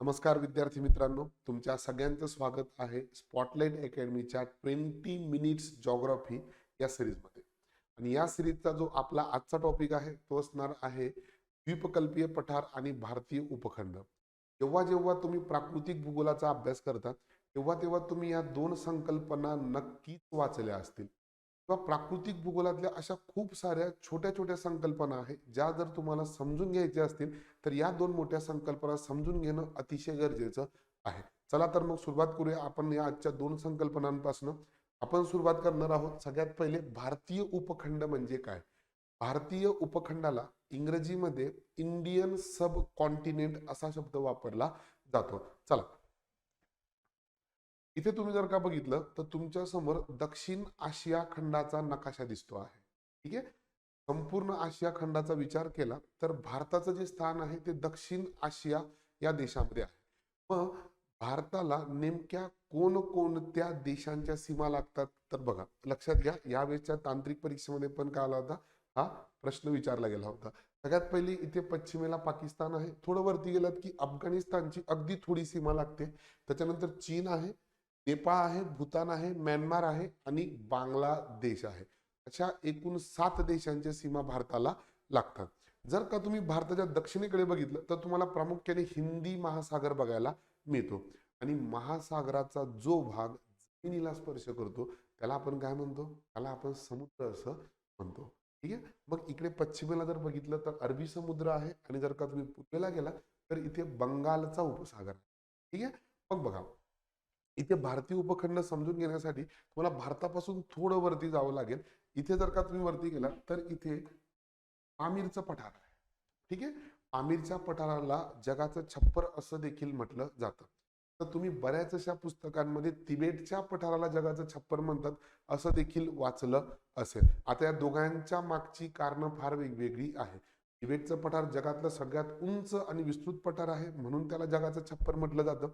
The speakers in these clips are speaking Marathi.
नमस्कार विद्यार्थी मित्रांनो तुमच्या सगळ्यांचं स्वागत आहे स्पॉटलाईट अकॅडमीच्या ट्वेंटी मिनिट्स जॉग्राफी या सिरीजमध्ये आणि या सिरीजचा जो आपला आजचा टॉपिक आहे तो असणार आहे द्वीपकल्पीय पठार आणि भारतीय उपखंड. जेव्हा जेव्हा तुम्ही प्राकृतिक भूगोलाचा अभ्यास करता तेव्हा तेव्हा तुम्ही या दोन संकल्पना नक्कीच वाचल्या असतील. किंवा प्राकृतिक भूगोलातल्या अशा खूप साऱ्या छोट्या छोट्या संकल्पना आहेत ज्या जर तुम्हाला समजून घ्यायच्या असतील तर या दोन मोठ्या संकल्पना समजून घेणं अतिशय गरजेचं आहे. चला तर मग सुरुवात करूया आपण या आजच्या दोन संकल्पनांपासून. आपण सुरुवात करणार आहोत सगळ्यात पहिले भारतीय उपखंड म्हणजे काय? भारतीय उपखंडाला इंग्रजीमध्ये इंडियन सब कॉन्टिनेंट असा शब्द वापरला जातो. चला इथे तुम्ही जर का बघितलं तर तुमच्यासमोर दक्षिण आशिया खंडाचा नकाशा दिसतो आहे. ठीक आहे? संपूर्ण आशिया खंडाचा विचार केला तर भारताचं जे स्थान आहे ते दक्षिण आशिया या देशामध्ये आहे. मग भारताला नेमक्या कोणकोणत्या देशांच्या सीमा लागतात? तर बघा लक्षात घ्या यावेळेसच्या तांत्रिक परीक्षेमध्ये पण काय आला होता? हा प्रश्न विचारला गेला होता. सगळ्यात पहिली इथे पश्चिमेला पाकिस्तान आहे. थोडं वरती गेलात की अफगाणिस्तानची अगदी थोडी सीमा लागते. त्याच्यानंतर चीन आहे. नेपाळ आहे भूतान आहे म्यानमार आहे आणि बांगलादेश आहे. अशा एकूण सात देशांच्या सीमा भारताला लागतात. जर का तुम्ही भारताच्या दक्षिणेकडे बघितलं तर तुम्हाला प्रामुख्याने हिंदी महासागर बघायला मिळतो. आणि महासागराचा जो भाग जमिनीला स्पर्श करतो त्याला आपण काय म्हणतो? त्याला आपण समुद्र असं म्हणतो. ठीक आहे? मग इकडे पश्चिमेला जर बघितलं तर अरबी समुद्र आहे. आणि जर का तुम्ही पूर्वेला गेला तर इथे बंगालचा उपसागर आहे. ठीक आहे? मग बघा इथे भारतीय उपखंड समजून घेण्यासाठी तुम्हाला भारतापासून थोडं वरती जावं लागेल. इथे जर का तुम्ही वरती गेला तर इथे आमिरचं पठार आहे. ठीक आहे? आमिरच्या पठाराला जगाचं छप्पर असं देखील म्हटलं जातं. तर तुम्ही बऱ्याच अशा पुस्तकांमध्ये तिबेटच्या पठाराला जगाचं छप्पर म्हणतात असं देखील वाचलं असेल. आता या दोघांच्या मागची कारणं फार वेगवेगळी आहे तिबेटचं पठार जगातलं सगळ्यात उंच आणि विस्तृत पठार आहे म्हणून त्याला जगाचं छप्पर म्हटलं जातं.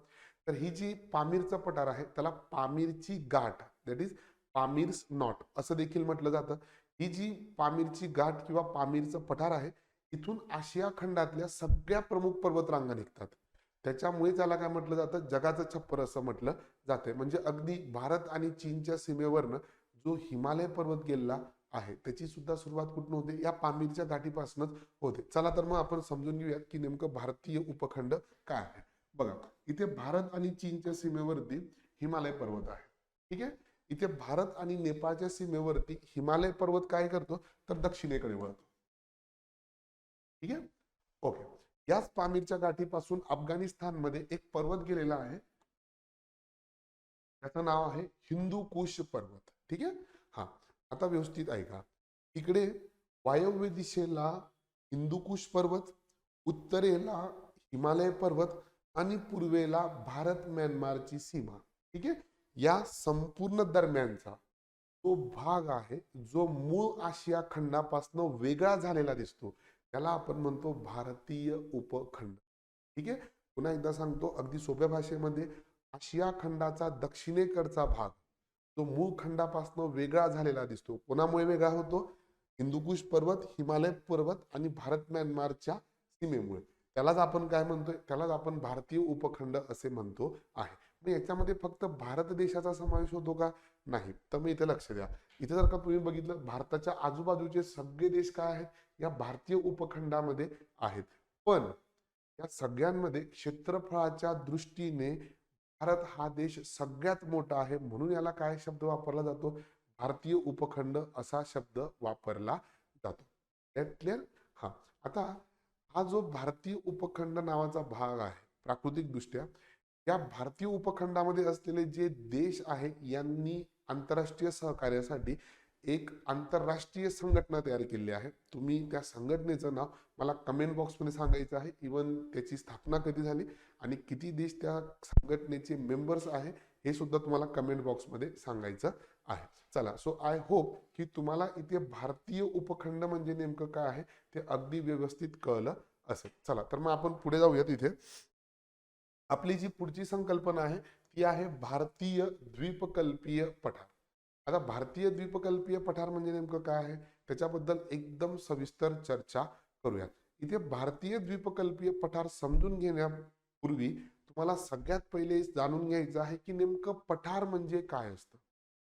तर ही जी पामीरचं पठार आहे त्याला पामीरची गाठ दॅट इज पामीर्स नॉट असं देखील म्हटलं जातं. ही जी पामीरची गाठ किंवा पामीरचं पठार आहे इथून आशिया खंडातल्या सगळ्या प्रमुख पर्वतरांगा निघतात. त्याच्यामुळे त्याला काय म्हटलं जातं? जगाचं छप्पर असं म्हटलं जाते म्हणजे अगदी भारत आणि चीनच्या सीमेवरनं जो हिमालय पर्वत गेलेला आहे त्याची सुद्धा सुरुवात कुठून होते? या पामीरच्या गाठीपासूनच होते. चला तर मग आपण समजून घेऊयात की नेमकं भारतीय उपखंड काय आहे. बघा इथे भारत आणि चीनच्या सीमेवरती हिमालय पर्वत आहे. ठीक आहे? इथे भारत आणि नेपाळच्या सीमेवरती हिमालय पर्वत काय करतो? तर दक्षिणेकडे वळतो. ठीक आहे? ओके. याच पामीरच्या गाठीपासून अफगाणिस्तानमध्ये एक पर्वत गेलेला आहे. त्याचं नाव आहे हिंदू कुश पर्वत. ठीक आहे? हा. आता व्यवस्थित ऐका. इकडे वायव्य दिशेला हिंदुकुश पर्वत उत्तरेला हिमालय पर्वत आणि पूर्वेला भारत म्यानमारची सीमा. ठीक आहे? या संपूर्ण दरम्यानचा तो भाग आहे जो मूळ आशिया खंडापासून वेगळा झालेला दिसतो. त्याला आपण म्हणतो भारतीय उपखंड. ठीक आहे? पुन्हा एकदा सांगतो अगदी सोप्या भाषेमध्ये आशिया खंडाचा दक्षिणेकडचा भाग तो मूळ खंडापासून वेगळा झालेला दिसतो. कोणामुळे वेगळा होतो? हिंदुकुश पर्वत हिमालय पर्वत आणि भारत म्यानमारच्या सीमेमुळे. त्यालाच आपण काय म्हणतोय? त्यालाच आपण भारतीय उपखंड असे म्हणतो आहे. मग याच्यामध्ये फक्त भारत देशाचा समावेश होतो का? नाही. तर मग इथे लक्ष द्या. इथे जर का तुम्ही बघितलं भारताच्या आजूबाजूचे सगळे देश काय आहेत? या भारतीय उपखंडामध्ये आहेत. पण या सगळ्यांमध्ये क्षेत्रफळाच्या दृष्टीने भारत हा देश सगळ्यात मोठा आहे म्हणून याला काय शब्द वापरला जातो? भारतीय उपखंड असा शब्द वापरला जातो. क्लिअर हा. आता हा जो भारतीय उपखंड नावाचा भाग आहे प्राकृतिक दृष्ट्या या भारतीय उपखंडामध्ये असलेले जे देश आहे यांनी आंतरराष्ट्रीय सहकार्यासाठी एक आंतरराष्ट्रीय संघटना तयार केली आहे. तुम्ही त्या संघटनेचं नाव मला कमेंट बॉक्समध्ये सांगायचं आहे. इवन त्याची स्थापना कधी झाली आणि किती देश त्या संघटनेचे मेंबर्स आहे हे सुद्धा तुम्हाला कमेंट बॉक्समध्ये सांगायचं आहे. चला सो आय होप की तुम्हाला इथे भारतीय उपखंड म्हणजे नेमकं काय आहे ते अगदी व्यवस्थित कळलं असेल. चला तर मग आपण पुढे जाऊयात इथे. आपली जी पुढची संकल्पना आहे ती आहे भारतीय द्वीपकल्पीय पठार. आता भारतीय द्वीपकल्पीय पठार म्हणजे नेमकं काय आहे? त्याच्याबद्दल एकदम सविस्तर चर्चा करूयात. इथे भारतीय द्वीपकल्पीय पठार समजून घेण्यापूर्वी मला सगळ्यात पहिले जाणून घ्यायचं आहे की नेमकं पठार म्हणजे काय असतं?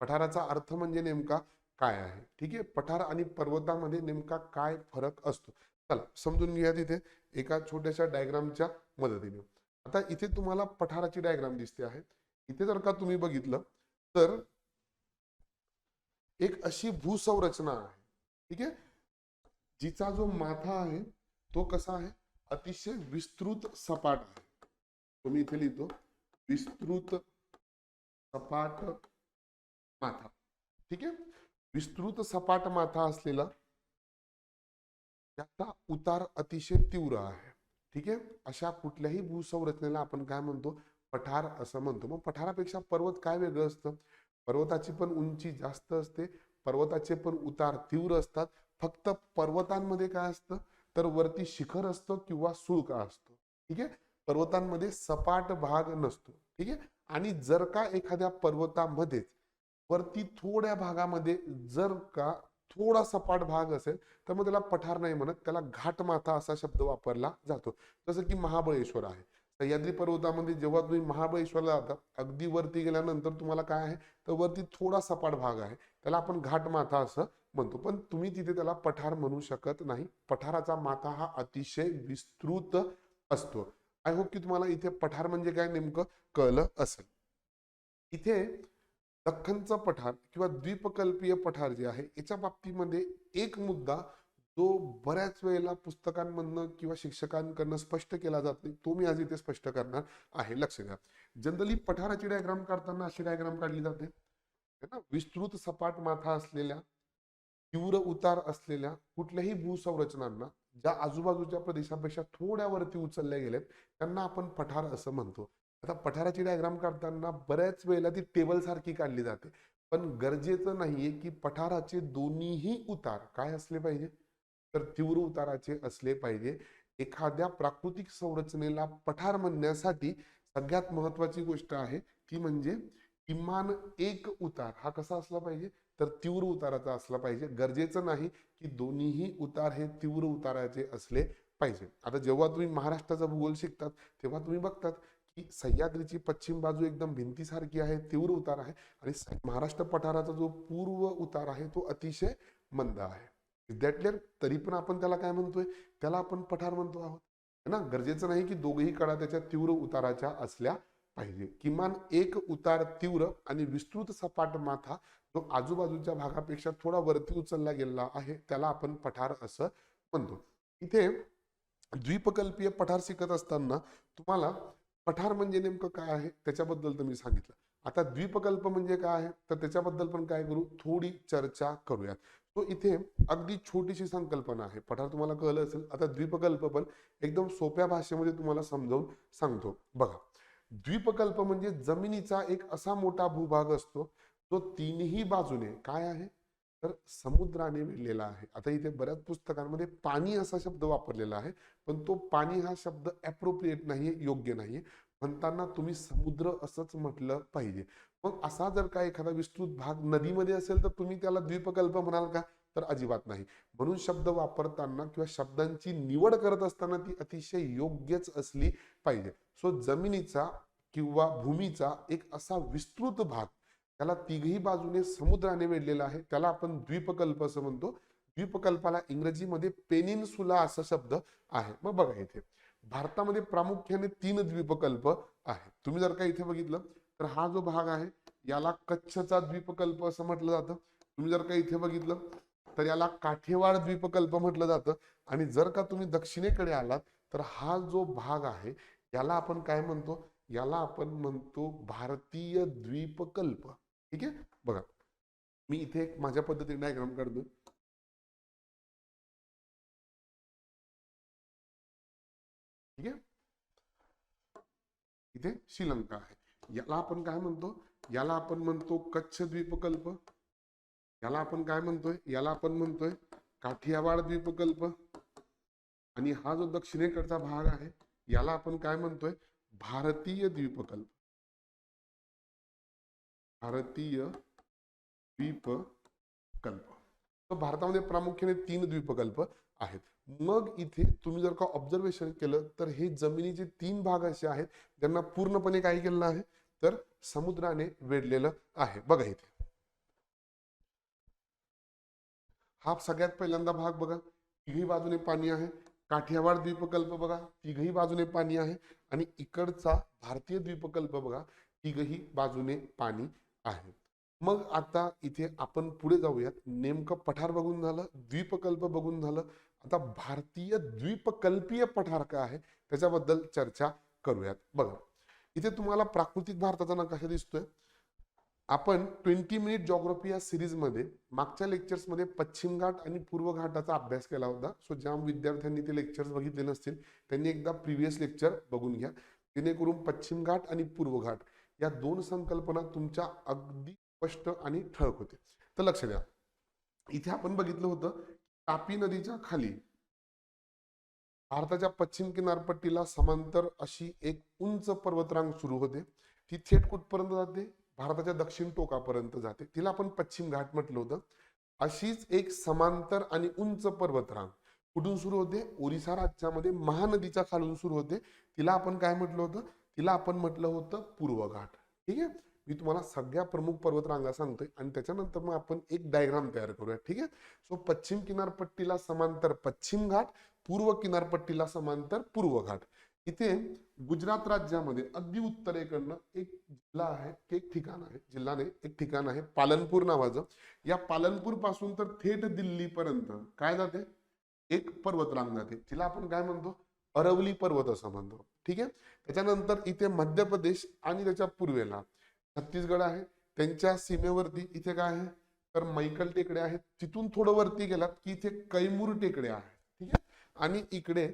पठाराचा अर्थ म्हणजे नेमका काय आहे? ठीक आहे? पठार आणि पर्वतामध्ये नेमका काय फरक असतो? चला समजून घ्या तिथे. एका छोट्याशा डायग्रामच्या मदतीने. आता इथे तुम्हाला पठाराची डायग्राम दिसते आहे. इथे जर का तुम्ही बघितलं तर एक अशी भूसंरचना आहे. ठीक आहे? जिचा जो माथा आहे तो कसा आहे? अतिशय विस्तृत सपाट आहे. तुम्ही इथे लिहितो विस्तृत सपाट माथा. ठीक आहे? विस्तृत सपाट माथा असलेला त्याचा उतार अतिशय तीव्र आहे. ठीक आहे? अशा कुठल्याही भूसंरचनेला आपण काय म्हणतो? पठार असं म्हणतो. मग पठारापेक्षा पर्वत काय वेगळं असतं? पर्वताची पण उंची जास्त असते. पर्वताचे पण उतार तीव्र असतात. फक्त पर्वतांमध्ये काय असतं? तर वरती शिखर असतं किंवा सुळका असतो. ठीक आहे? पर्वतांमध्ये सपाट भाग नसतो. ठीक आहे? आणि जर का एखाद्या पर्वतामध्येच वरती थोड्या भागामध्ये जर का थोडा सपाट भाग असेल तर मग त्याला पठार नाही म्हणत त्याला घाटमाथा असा शब्द वापरला जातो. जसं की महाबळेश्वर आहे. सह्याद्री पर्वतामध्ये जेव्हा तुम्ही महाबळेश्वरला जाता अगदी वरती गेल्यानंतर तुम्हाला काय आहे? तर वरती थोडा सपाट भाग आहे. त्याला आपण घाटमाथा असं म्हणतो. पण तुम्ही तिथे त्याला पठार म्हणू शकत नाही. पठाराचा माथा हा अतिशय विस्तृत असतो. आय होप की तुम्हाला इथे पठार म्हणजे काय नेमकं कळलं असेल. इथे दख्खनचा पठार किंवा द्वीपकल्पीय पठार जे आहे याच्या बाबतीमध्ये एक मुद्दा जो बऱ्याच वेळेला पुस्तकांमधनं किंवा शिक्षकांकडनं स्पष्ट केला जात नाही तो मी आज इथे स्पष्ट करणार आहे. लक्ष द्या. जनरली पठाराची डायग्राम काढताना अशी डायग्राम काढली जाते. ना? विस्तृत सपाट माथा असलेल्या तीव्र उतार असलेल्या कुठल्याही भूसंरचनांना ज्या आजूबाजूच्या प्रदेशापेक्षा थोड्या वरती उचलल्या गेल्यात त्यांना आपण पठार असं म्हणतो. आता पठाराची डायग्राम काढताना बऱ्याच वेळेला ती टेबल सारखी काढली जाते. पण गरजेचं नाहीये की पठाराचे दोन्हीही उतार काय असले पाहिजे? तर तीव्र उताराचे असले पाहिजे. एखाद्या प्राकृतिक संरचनेला पठार म्हणण्यासाठी सगळ्यात महत्वाची गोष्ट आहे ती म्हणजे किमान एक उतार हा कसा असला पाहिजे? तर तीव्र उताराचा असला पाहिजे. गरजेचं नाही की दोन्हीही उतार हे तीव्र उताराचे असले पाहिजे. आता जेव्हा तुम्ही महाराष्ट्राचा भूगोल शिकतात तेव्हा तुम्ही बघतात की सह्याद्रीची पश्चिम बाजू एकदम भिंतीसारखी आहे तीव्र उतार आहे आणि महाराष्ट्र पठाराचा जो पूर्व उतार आहे तो अतिशय मंद आहे. विद्यार्थी तरी पण आपण त्याला काय म्हणतोय? त्याला आपण पठार म्हणतो आहोत. ना? गरजेचं नाही की दोघही कडा त्याच्या तीव्र उताराच्या असल्या पाहिजे. किमान एक उतार तीव्र आणि विस्तृत सपाट माथा जो आजूबाजूच्या भागापेक्षा थोडा वरती उचलला गेलेला आहे त्याला आपण पठार असं म्हणतो. इथे द्वीपकल्पीय पठार शिकत असताना तुम्हाला पठार म्हणजे नेमकं काय आहे त्याच्याबद्दल तर मी सांगितलं. आता द्वीपकल्प म्हणजे काय आहे तर त्याच्याबद्दल पण काय करू थोडी चर्चा करूयात. तो इथे अगदी छोटीशी संकल्पना आहे. पठार तुम्हाला कळलं असेल. आता द्वीपकल्प पण एकदम सोप्या भाषेमध्ये तुम्हाला समजावून सांगतो. बघा द्वीपकल्प म्हणजे जमिनीचा एक असा मोठा भूभाग असतो जो तीनही बाजूने काय आहे? तर समुद्राने वेढलेला आहे. आता इथे बऱ्याच पुस्तकांमध्ये पाणी असा शब्द वापरलेला आहे पण तो पाणी हा शब्द अप्रोप्रिएट नाहीये योग्य नाहीये. म्हणताना तुम्ही समुद्र असंच म्हटलं पाहिजे. मग असा जर का एखादा विस्तृत भाग नदीमध्ये असेल तर तुम्ही त्याला द्वीपकल्प म्हणाल का? तर अजिबात नाही. म्हणून शब्द वापरताना किंवा शब्दांची निवड करत असताना ती अतिशय योग्यच असली पाहिजे. सो जमिनीचा किंवा भूमीचा एक असा विस्तृत भाग त्याला तिघही बाजूने समुद्राने वेढलेला आहे. त्याला आपण द्वीपकल्प असं म्हणतो. द्वीपकल्पाला इंग्रजीमध्ये पेनिनसुला असा शब्द आहे. मग बघा इथे. भारतामध्ये प्रामुख्याने तीन द्वीपकल्प आहेत. तुम्ही जर का इथे बघितलं तर हा जो भाग आहे याला कच्छचा द्वीपकल्प असं म्हटलं जातं. तुम्ही जर का इथे बघितलं तर याला काठेवाड द्वीपकल्प म्हटलं जातं. आणि जर का तुम्ही दक्षिणेकडे आलात तर हा जो भाग आहे याला आपण काय म्हणतो? याला आपण म्हणतो भारतीय द्वीपकल्प. ठीक आहे? बघा. मी इथे एक माझ्या पद्धतीने डायग्राम काढतो. ठीक आहे? इथे श्रीलंका आहे. याला आपण काय म्हणतो? याला आपण म्हणतो कच्छ द्वीपकल्प. याला आपण काय म्हणतोय? याला आपण म्हणतोय काठियावाड द्वीपकल्प. आणि हा जो दक्षिणेकडचा भाग आहे याला आपण काय म्हणतोय? भारतीय द्वीपकल्प. भारतीय द्वीपकल्प. तर भारतामध्ये प्रामुख्याने तीन द्वीपकल्प आहेत. मग इथे तुम्ही जर का ऑब्झर्वेशन केलं तर हे जमिनीचे तीन भाग असे आहेत ज्यांना पूर्णपणे काय केलेलं आहे तर समुद्राने वेढलेलं आहे. बघा इथे. हा सगळ्यात पहिल्यांदा भाग बघा. तिघही बाजूने पाणी आहे. काठियावाड द्वीपकल्प बघा. तिघही बाजूने पाणी आहे. आणि इकडचा भारतीय द्वीपकल्प बघा. तिघही बाजूने पाणी आहे. मग आता इथे आपण पुढे जाऊयात. नेमकं पठार बघून झालं. द्वीपकल्प बघून झालं. आता भारतीय द्वीपकल्पीय पठार काय आहे? त्याच्याबद्दल चर्चा करूयात. बघा. इथे तुम्हाला प्राकृतिक भारताचा नकाशा दिसतोय. आपण ट्वेंटी मिनिट जॉग्रफी या सिरीजमध्ये मागच्या लेक्चर्समध्ये पश्चिम घाट आणि पूर्व घाटाचा अभ्यास केला होता. सो ज्या विद्यार्थ्यांनी ते लेक्चर्स बघितले नसतील त्यांनी एकदा प्रिव्हियस लेक्चर बघून घ्या. जेणेकरून पश्चिम घाट आणि पूर्व घाट या दोन संकल्पना तुमच्या अगदी स्पष्ट आणि ठळक होते तर लक्ष द्या. इथे आपण बघितलं होतं तापी नदीच्या खाली भारताच्या पश्चिम किनारपट्टीला समांतर अशी एक उंच पर्वतरांग सुरू होते. ती थेट कुठपर्यंत जाते? भारताच्या दक्षिण टोकापर्यंत जाते. तिला आपण पश्चिम घाट म्हटलं होतं. अशीच एक समांतर आणि उंच पर्वतरांग कुठून सुरू होते? ओरिसा राज्यामध्ये महानदीच्या खालून सुरू होते. तिला आपण काय म्हटलं होतं? तिला आपण म्हटलं होतं पूर्व घाट. ठीक आहे? मी तुम्हाला सगळ्या प्रमुख पर्वतरांगा सांगतोय आणि त्याच्यानंतर मग आपण एक डायग्राम तयार करूया. ठीक आहे? सो पश्चिम किनारपट्टीला समांतर पश्चिम घाट पूर्व किनारपट्टीला समांतर पूर्व घाट. इथे गुजरात राज्यामध्ये अगदी उत्तरेकडनं एक जिल्हा आहे एक ठिकाण आहे जिल्हा नाही एक ठिकाण आहे पालनपूर नावाचं. या पालनपूरपासून तर थेट दिल्लीपर्यंत काय जाते? एक पर्वतरांग जाते तिला आपण काय म्हणतो? अरवली पर्वत असं म्हणतो. ठीक आहे? त्याच्यानंतर इथे मध्य प्रदेश आणि त्याच्या पूर्वेला छत्तीसगड आहे त्यांच्या सीमेवरती इथे काय आहे? तर मैकल टेकडे आहेत. तिथून थोडं वरती गेलात की इथे कैमूर टेकडे आहेत. ठीक आहे? आणि इकडे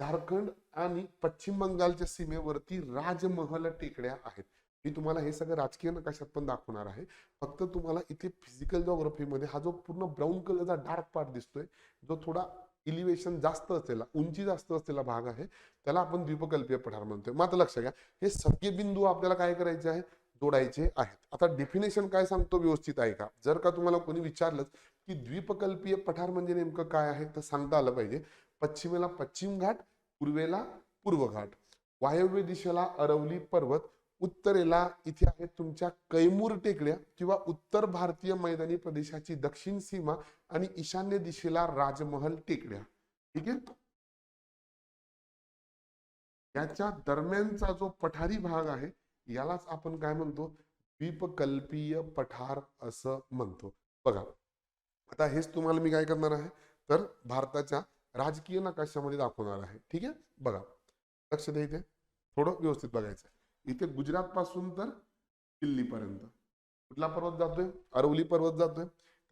झारखंड आणि पश्चिम बंगालच्या सीमेवरती राजमहल टेकड्या आहेत. मी तुम्हाला हे सगळं राजकीय नकाशात पण दाखवणार आहे. फक्त तुम्हाला इथे फिजिकल जॉग्रफीमध्ये हा जो पूर्ण ब्राऊन कलरचा डार्क पार्ट दिसतोय जो थोडा इलिव्हेशन जास्त असलेला उंची जास्त असलेला भाग आहे त्याला आपण द्वीपकल्पीय पठार म्हणतोय. मात्र लक्ष घ्या हे सगळे बिंदू आपल्याला काय करायचे आहेत जोडायचे आहेत. आता डेफिनेशन काय सांगतो व्यवस्थित आहे का? जर का तुम्हाला कोणी विचारलं की द्वीपकल्पीय पठार म्हणजे नेमकं काय आहे तर सांगता आलं पाहिजे. पश्चिमेला पश्चिम घाट पूर्वेला पूर्व घाट. वायव्य दिशेला अरवली पर्वत उत्तरेला इथे आहेत तुमच्या कैमूर टेकड्या किंवा उत्तर भारतीय मैदानी प्रदेशाची दक्षिण सीमा आणि ईशान्य दिशेला राजमहल टेकड्या. ठीक आहे? याच्या दरम्यानचा जो पठारी भाग आहे यालाच आपण काय म्हणतो? द्वीपकल्पीय पठार असं म्हणतो. बघा. आता हेच तुम्हाला मी काय करणार आहे? तर भारताच्या राजकीय नकाशामध्ये दाखवणार आहे. ठीक आहे? बघा. लक्ष द्या इथे. थोडं व्यवस्थित बघायचं इथे गुजरात पासून तर दिल्लीपर्यंत. कुठला पर्वत जातोय? अरवली पर्वत जातोय.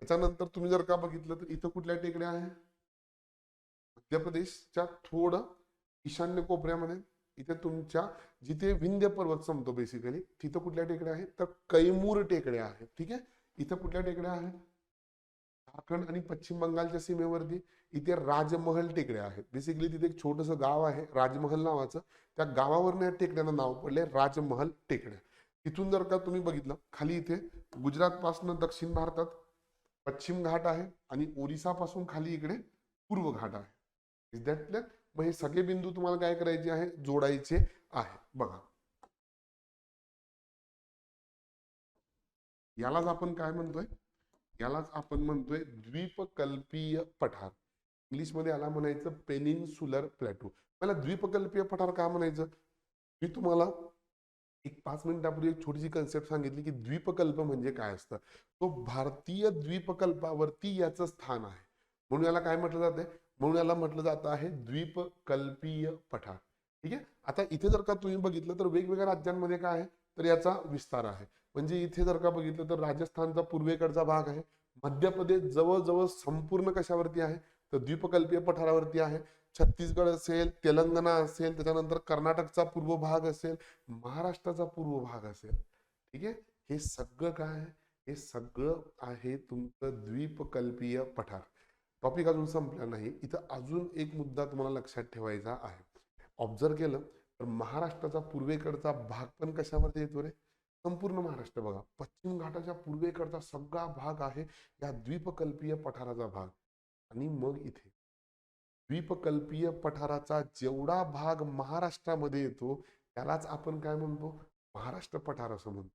त्याच्यानंतर तुम्ही जर का बघितलं तर इथं कुठल्या टेकड्या आहे मध्य प्रदेशच्या थोडं ईशान्य कोपऱ्यामध्ये. इथे तुमच्या जिथे विंध्य पर्वत संपतो बेसिकली तिथं कुठल्या टेकड्या आहेत? तर कैमूर टेकड्या आहेत. ठीक आहे? इथं कुठल्या टेकड्या आहेत? झारखंड आणि पश्चिम बंगालच्या सीमेवरती इथे राजमहल टेकड्या आहेत. बेसिकली तिथे एक छोटस गाव आहे राजमहल नावाचं. त्या गावावरनं या टेकड्यांना नाव पडले राजमहल टेकड्या. तिथून जर का तुम्ही बघितलं खाली इथे गुजरात पासून दक्षिण भारतात पश्चिम घाट आहे आणि ओरिसा पासून खाली इकडे पूर्व घाट आहे. इज दॅट क्लिअर मग हे सगळे बिंदू तुम्हाला काय करायचे आहे? जोडायचे आहे. बघा. यालाच आपण काय म्हणतोय? यालाच आपण म्हणतोय द्वीपकल्पीय पठार. इंग्लिशमध्ये याला म्हणायचं पेनिन्सुलर प्लॅटो. मला द्वीपकल्पीय पठार का म्हणायचं? मी तुम्हाला एक पाच मिनिटापूर्वी एक छोटीशी कन्सेप्ट सांगितली की द्वीपकल्प म्हणजे काय असतं? तो भारतीय द्वीपकल्पावरती याचं स्थान आहे. म्हणून याला काय म्हटलं जाते? म्हणून याला म्हटलं जातं आहे द्वीपकल्पीय पठार. ठीक आहे? आता इथे जर का तुम्ही बघितलं तर वेगवेगळ्या राज्यांमध्ये काय आहे? तर याचा विस्तार आहे. म्हणजे इथे जर का बघितलं तर राजस्थानचा पूर्वेकडचा भाग आहे. मध्य प्रदेश जवळजवळ संपूर्ण कशावरती आहे? तर द्वीपकल्पीय पठारावरती आहे. छत्तीसगड असेल तेलंगणा असेल त्याच्यानंतर कर्नाटकचा पूर्व भाग असेल महाराष्ट्राचा पूर्व भाग असेल. ठीक आहे? हे सगळं काय आहे? हे सगळं आहे तुमचं द्वीपकल्पीय पठार. टॉपिक अजून संपला नाही. इथं अजून एक मुद्दा तुम्हाला लक्षात ठेवायचा आहे. ऑब्झर्व केलं तर महाराष्ट्राचा पूर्वेकडचा भाग पण कशावरती येतो रे? संपूर्ण महाराष्ट्र बघा. पश्चिम घाटाच्या पूर्वेकडचा सगळा भाग आहे या द्वीपकल्पीय पठाराचा भाग. आणि मग इथे. द्वीपकल्पीय पठाराचा जेवढा भाग महाराष्ट्रामध्ये येतो त्यालाच आपण काय म्हणतो? महाराष्ट्र पठार असं म्हणतो.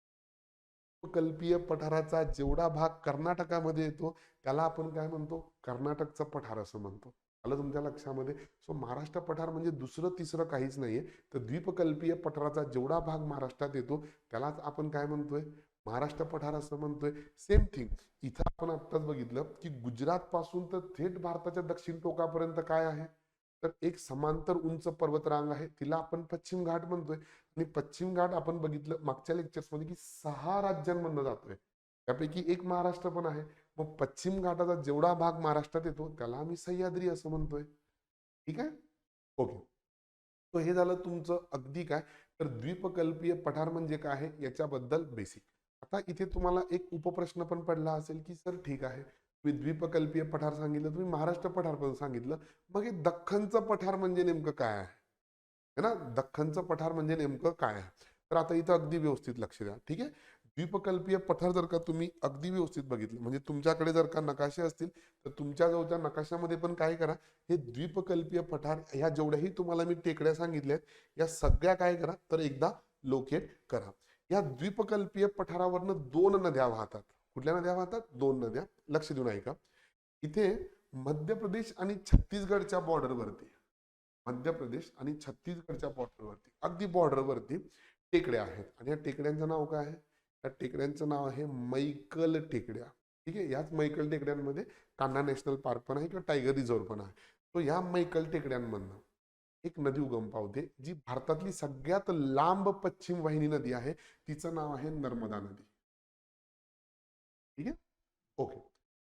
द्वीपकल्पीय पठाराचा जेवढा भाग कर्नाटकामध्ये येतो त्याला आपण काय म्हणतो? कर्नाटकचा पठार असं म्हणतो. आलं तुमच्या लक्षामध्ये? सो महाराष्ट्र पठार म्हणजे दुसरं तिसरं काहीच नाहीये. तर द्वीपकल्पीय पठाराचा जेवढा भाग महाराष्ट्रात येतो त्यालाच आपण काय म्हणतोय? महाराष्ट्र पठार असं म्हणतोय. सेम थिंग इथं आपण आत्ताच बघितलं की गुजरात पासून तर थेट भारताच्या दक्षिण टोकापर्यंत काय आहे? तर एक समांतर उंच पर्वतरांग आहे. तिला आपण पश्चिम घाट म्हणतोय. आणि पश्चिम घाट आपण बघितलं मागच्या लेक्चर्समध्ये की सहा राज्यांमधनं जातोय. त्यापैकी एक महाराष्ट्र पण आहे. मग पश्चिम घाटाचा जेवढा भाग महाराष्ट्रात येतो त्याला आम्ही सह्याद्री असं म्हणतोय. ठीक आहे? ओके. तो हे झालं तुमचं अगदी काय? तर द्वीपकल्पीय पठार म्हणजे काय आहे? याच्याबद्दल बेसिक आता इथे तुम्हाला एक उपप्रश्न पण पडला असेल की सर ठीक आहे. तुम्ही द्वीपकल्पीय पठार सांगितलं तुम्ही महाराष्ट्र पठार पण सांगितलं. मग हे दख्खनचं पठार म्हणजे नेमकं काय आहे? है ना? दख्खनचं पठार म्हणजे नेमकं काय आहे? तर आता इथं अगदी व्यवस्थित लक्ष द्या. ठीक आहे? द्वीपकल्पीय पठार जर का तुम्ही अगदी व्यवस्थित बघितलं म्हणजे तुमच्याकडे जर का नकाशे असतील तर तुमच्या जवळच्या नकाशामध्ये पण काय करा हे द्वीपकल्पीय पठार ह्या जेवढ्याही तुम्हाला मी टेकड्या सांगितल्या आहेत या सगळ्या काय करा तर एकदा लोकेट करा. या द्वीपकल्पीय पठारावरनं दोन नद्या वाहतात. कुठल्या नद्या वाहतात? दोन नद्या. लक्ष देऊन ऐका. इथे मध्य प्रदेश आणि छत्तीसगडच्या बॉर्डरवरती मध्य प्रदेश आणि छत्तीसगडच्या बॉर्डरवरती अगदी बॉर्डरवरती टेकड्या आहेत. आणि या टेकड्यांचं नाव काय आहे? त्या टेकड्यांचं नाव आहे मैकल टेकड्या. ठीक आहे? याच मैकल टेकड्यांमध्ये कान्हा नॅशनल पार्क पण आहे किंवा टायगर रिझर्व्ह पण आहे. तो या मैकल टेकड्यांमधनं एक नदी उगम पावते जी भारतातली सगळ्यात लांब पश्चिम वाहिनी नदी आहे. तिचं नाव आहे नर्मदा नदी. ठीक आहे? ओके.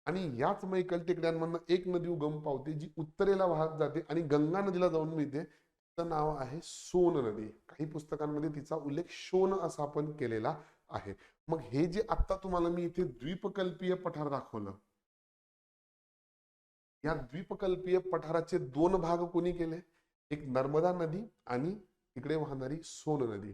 आणि याच मैकल टेकड्यांमधनं एक नदी उगम पावते जी उत्तरेला वाहत जाते आणि गंगा नदीला जाऊन मिळते. तिचं नाव आहे सोन नदी. काही पुस्तकांमध्ये तिचा उल्लेख शोन असा आपण केलेला आहे. मग हे जे आता तुम्हाला मी इथे द्वीपकल्पीय पठार दाखवलं या द्वीपकल्पीय पठाराचे दोन भाग कोणी केले? एक नर्मदा नदी आणि इकडे वाहणारी सोन नदी.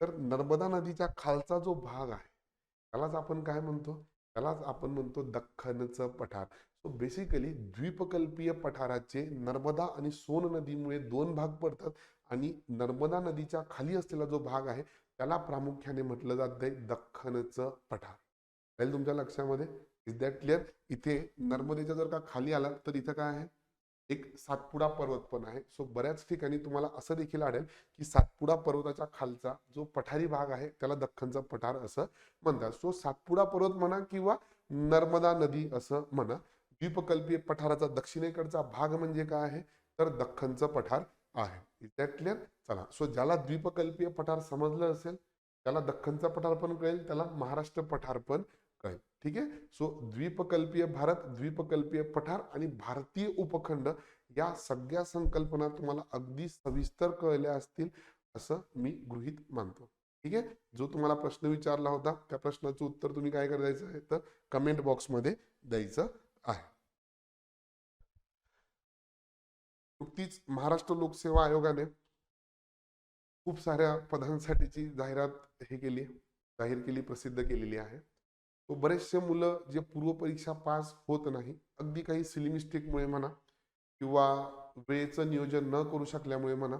तर नर्मदा नदीच्या खालचा जो भाग आहे त्यालाच आपण काय म्हणतो? त्यालाच आपण म्हणतो दख्खनचं पठार. सो बेसिकली द्वीपकल्पीय पठाराचे नर्मदा आणि सोन नदीमुळे दोन भाग पडतात आणि नर्मदा नदीच्या खाली असलेला जो भाग आहे त्याला प्रामुख्याने म्हटलं जात आहे दख्खनचं पठार. राहील तुमच्या लक्षामध्ये? इज दॅट क्लिअर इथे नर्मदेच्या जर का खाली आला तर इथं काय आहे? एक सातपुडा पर्वत पण आहे. सो बऱ्याच ठिकाणी तुम्हाला असं देखील आढळेल की सातपुडा पर्वताच्या खालचा जो पठारी भाग आहे त्याला दख्खनचा पठार असं म्हणतात. सो सातपुडा पर्वत म्हणा किंवा नर्मदा नदी असं म्हणा द्वीपकल्पीय पठाराचा दक्षिणेकडचा भाग म्हणजे काय आहे? तर दख्खनचं पठार. आहे. इज दॅट क्लिअर चला. सो ज्याला द्वीपकल्पीय पठार समजलं असेल त्याला दख्खनचा पठार पण कळेल त्याला महाराष्ट्र पठार पण कळेल. ठीक आहे? सो द्वीपकल्पीय भारत द्वीपकल्पीय पठार आणि भारतीय उपखंड या सगळ्या संकल्पना तुम्हाला अगदी सविस्तर कळल्या असतील असं मी गृहित मानतो. ठीक आहे? जो तुम्हाला प्रश्न विचारला होता त्या प्रश्नाचं उत्तर तुम्ही काय करायचं आहे? तर कमेंट बॉक्समध्ये द्यायचं आहे. नुकतीच महाराष्ट्र लोकसेवा आयोगाने खूप साऱ्या पदांसाठीची जाहिरात हे केली जाहीर केली प्रसिद्ध केलेली आहे. तो बरेचसे मुलं जे पूर्वपरीक्षा पास होत नाही अगदी काही सिलिमिस्टिकमुळे म्हणा किंवा वेळेचं नियोजन न करू शकल्यामुळे म्हणा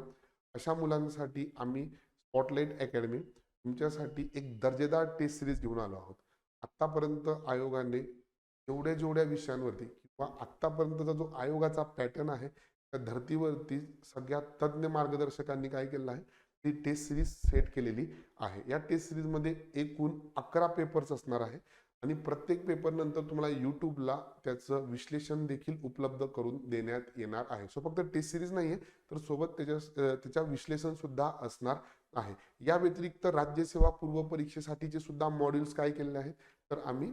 अशा मुलांसाठी आम्ही स्पॉटलाईट अकॅडमी तुमच्यासाठी एक दर्जेदार टेस्ट सिरीज घेऊन आलो आहोत. आत्तापर्यंत आयोगाने जेवढ्या जेवढ्या विषयांवरती किंवा आत्तापर्यंतचा जो आयोगाचा पॅटर्न आहे धर्तीवरती सगळ्या तज्ज्ञ मार्गदर्शकांनी काय केलं आहे? ती टेस्ट सिरीज सेट केलेली आहे. या टेस्ट सिरीजमध्ये एकूण अकरा पेपर्स असणार आहे आणि प्रत्येक पेपर नंतर तुम्हाला युट्यूबला त्याचं विश्लेषण देखील उपलब्ध करून देण्यात येणार आहे. सो फक्त टेस्ट सिरीज नाही आहे तर सोबत त्याच्या त्याच्या विश्लेषण सुद्धा असणार आहे. या व्यतिरिक्त राज्यसेवा पूर्व परीक्षेसाठीचे सुद्धा मॉड्यूल्स काय केलेले आहेत? तर आम्ही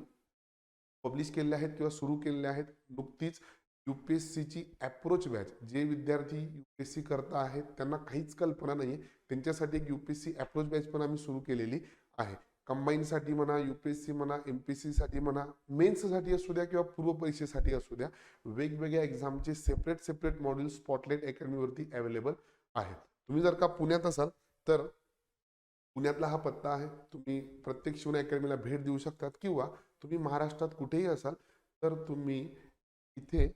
पब्लिश केलेले आहेत किंवा सुरू केलेले आहेत नुकतीच. यू पी एस सीची ॲप्रोच बॅच जे विद्यार्थी यू पी एस सी करता आहेत त्यांना काहीच कल्पना नाही आहे त्यांच्यासाठी एक U P S C approach batch पण आम्ही सुरू केलेली आहे. कंबाईनसाठी म्हणा यूपीएससी म्हणा एम पी एस सीसाठी म्हणा मेन्ससाठी असू द्या किंवा पूर्व परीक्षेसाठी असू द्या वेगवेगळ्या एक्झामचे सेपरेट सेपरेट मॉड्यूल स्पॉटलाईट अकॅडमीवरती अवेलेबल आहेत. तुम्ही जर का पुण्यात असाल तर पुण्यातला हा पत्ता आहे. तुम्ही प्रत्येक शिवण अकॅडमीला भेट देऊ शकतात किंवा तुम्ही महाराष्ट्रात कुठेही असाल तर तुम्ही इथे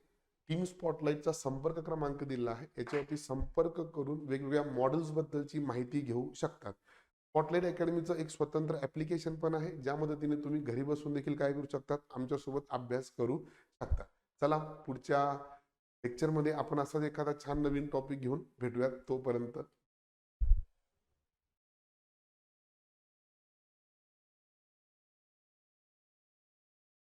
E टीम स्पॉटलाईटचा संपर्क क्रमांक दिलेला आहे. याच्यावरती संपर्क करून वेगवेगळ्या मॉडेल्स बद्दलची माहिती घेऊ शकतात. स्पॉटलाईट अकॅडमीचं एक स्वतंत्र ऍप्लिकेशन पण आहे. ज्या मदतीने तुम्ही घरी बसून देखील काय करू शकतात? आमच्यासोबत अभ्यास करू शकता चला पुढच्या लेक्चरमध्ये आपण असाच एखादा छान नवीन टॉपिक घेऊन भेटूयात. तोपर्यंत